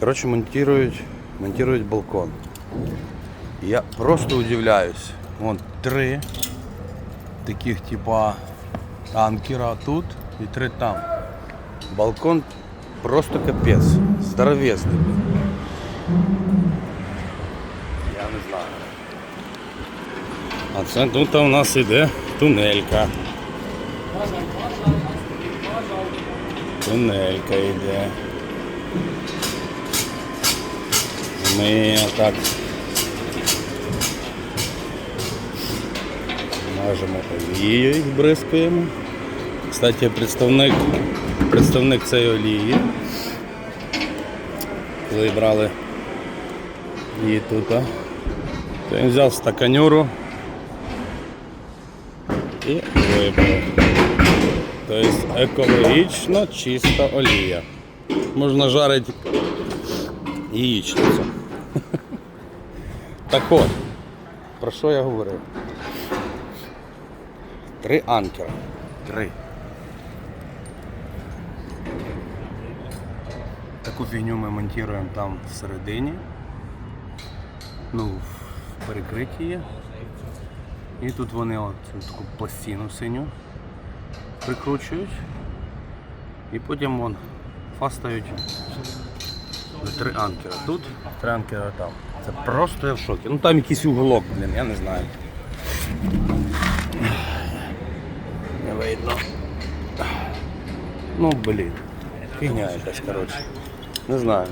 Коротше, монтують, монтують балкон. Я просто удивляюсь. Вон три таких типа анкера тут і три там. Балкон просто капець. Здоровезний. блін. Я не знаю. А це тут у нас іде тунелька. Тунелька йде. Ми так мажемо олією і бризкаємо. Кстати, представник, представник цієї олії. Коли брали її тут, то він взяв стаканюру і вибрав. Тобто екологічно чиста олія. Можна жарити яєчницю. Так от, про що я говорив? Три анкера. Три. Таку фігню ми монтуємо там всередині. Ну, в перекритті є. І тут вони от таку пластину синю прикручують. І потім вон фастають три анкера тут, три анкера там. Це просто я в шокі. Ну там якийсь уголок, блін, я не знаю. Не видно. Ну, блін. Фігня якась, коротше. Не знаю.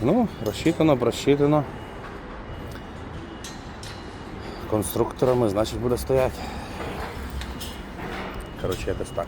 Ну, розчитано, просчитано. Конструкторами, значить, буде стояти. Коротше, якось так.